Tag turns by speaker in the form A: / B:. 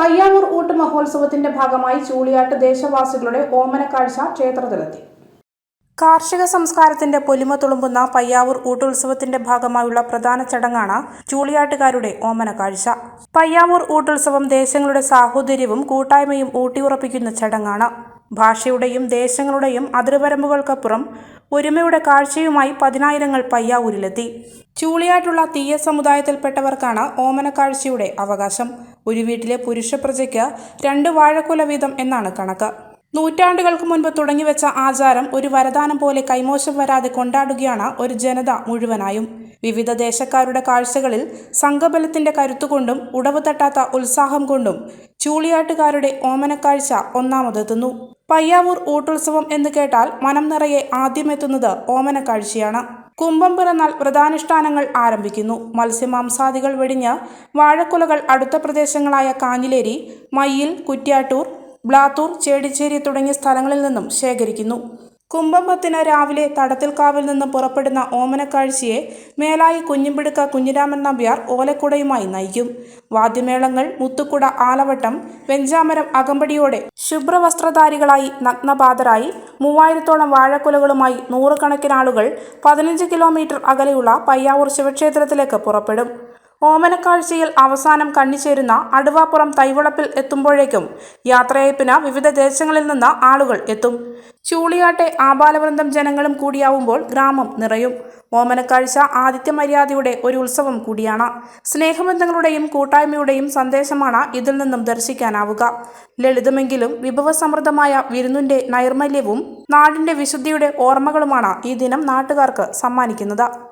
A: പയ്യാവൂർ ഊട്ട് മഹോത്സവത്തിന്റെ ഭാഗമായി ചൂളിയാട്ട് ദേശവാസികളുടെ ഓമനക്കാഴ്ച ക്ഷേത്രത്തിലെത്തി. കാർഷിക സംസ്കാരത്തിന്റെ പൊലിമ തുളുമ്പുന്ന പയ്യാവൂർ ഊട്ടുത്സവത്തിന്റെ ഭാഗമായുള്ള പ്രധാന ചടങ്ങാണ് ചൂളിയാട്ടുകാരുടെ ഓമനക്കാഴ്ച പയ്യാവൂർ ഊട്ടുത്സവം ദേശങ്ങളുടെ സാഹോദര്യവും കൂട്ടായ്മയും ഊട്ടിയുറപ്പിക്കുന്ന ചടങ്ങാണ്. ഭാഷയുടെയും ദേശങ്ങളുടെയും അതിർവരമ്പുകൾക്കപ്പുറം ഒരുമയുടെ കാഴ്ചയുമായി പതിനായിരങ്ങൾ പയ്യാവൂരിലെത്തി. ചൂളിയാട്ടുള്ള തീയ സമുദായത്തിൽപ്പെട്ടവർക്കാണ് ഓമനക്കാഴ്ചയുടെ അവകാശം. ഒരു വീട്ടിലെ പുരുഷ പ്രജയ്ക്ക് രണ്ട് വാഴക്കുല വീതം എന്നാണ് കണക്ക്. നൂറ്റാണ്ടുകൾക്ക് മുൻപ് തുടങ്ങിവെച്ച ആചാരം ഒരു വരദാനം പോലെ കൈമോശം വരാതെ കൊണ്ടാടുകയാണ് ഒരു ജനത മുഴുവനായും. വിവിധ ദേശക്കാരുടെ കാഴ്ചകളിൽ സംഘബലത്തിന്റെ കരുത്തുകൊണ്ടും ഉടവ് തട്ടാത്ത ഉത്സാഹം കൊണ്ടും ചൂളിയാട്ടുകാരുടെ ഓമനക്കാഴ്ച ഒന്നാമതെത്തുന്നു. പയ്യാവൂർ ഊട്ടുത്സവം എന്ന് കേട്ടാൽ മനം നിറയെ ആദ്യമെത്തുന്നത് ഓമനക്കാഴ്ചയാണ്. കുംഭം പിറന്നാൽ വ്രതാനുഷ്ഠാനങ്ങൾ ആരംഭിക്കുന്നു. മത്സ്യമാംസാദികൾ വെടിഞ്ഞ് വാഴക്കുലകൾ അടുത്ത പ്രദേശങ്ങളായ കാഞ്ഞിലേരി മയ്യിൽ കുറ്റ്യാട്ടൂർ ബ്ലാത്തൂർ ചേടിച്ചേരി തുടങ്ങിയ സ്ഥലങ്ങളിൽ നിന്നും ശേഖരിക്കുന്നു. കുംഭമ്പത്തിന് രാവിലെ തടത്തിൽക്കാവിൽ നിന്ന് പുറപ്പെടുന്ന ഓമനക്കാഴ്ചയെ മേലായി കുഞ്ഞിമ്പിടുക്ക കുഞ്ഞിരാമൻ നമ്പ്യാർ ഓലക്കുടയുമായി നയിക്കും. വാദ്യമേളങ്ങൾ മുത്തുക്കുട ആലവട്ടം വെഞ്ചാമരം അകമ്പടിയോടെ ശുഭ്രവസ്ത്രധാരികളായി നഗ്നപാതരായി മൂവായിരത്തോളം വാഴക്കുലകളുമായി നൂറുകണക്കിന് ആളുകൾ പതിനഞ്ച് കിലോമീറ്റർ അകലെയുള്ള പയ്യാവൂർ ശിവക്ഷേത്രത്തിലേക്ക് പുറപ്പെടും. ഓമനക്കാഴ്ചയിൽ അവസാനം കണ്ണിച്ചേരുന്ന അടുവാപ്പുറം തൈവളപ്പിൽ എത്തുമ്പോഴേക്കും യാത്രയയപ്പിന് വിവിധ ദേശങ്ങളിൽ നിന്ന് ആളുകൾ എത്തും. ചൂളിയാട്ടെ ആബാലവൃന്ദം ജനങ്ങളും കൂടിയാവുമ്പോൾ ഗ്രാമം നിറയും. ഓമനക്കാഴ്ച ആദിത്യ മര്യാദയുടെ ഒരു ഉത്സവം കൂടിയാണ്. സ്നേഹബന്ധങ്ങളുടെയും കൂട്ടായ്മയുടെയും സന്ദേശമാണ് ഇതിൽ നിന്നും ദർശിക്കാനാവുക. ലളിതമെങ്കിലും വിഭവസമൃദ്ധമായ വിരുന്നിന്റെ നൈർമല്യവും നാടിന്റെ വിശുദ്ധിയുടെ ഓർമ്മകളുമാണ് ഈ ദിനം നാട്ടുകാർക്ക് സമ്മാനിക്കുന്നത്.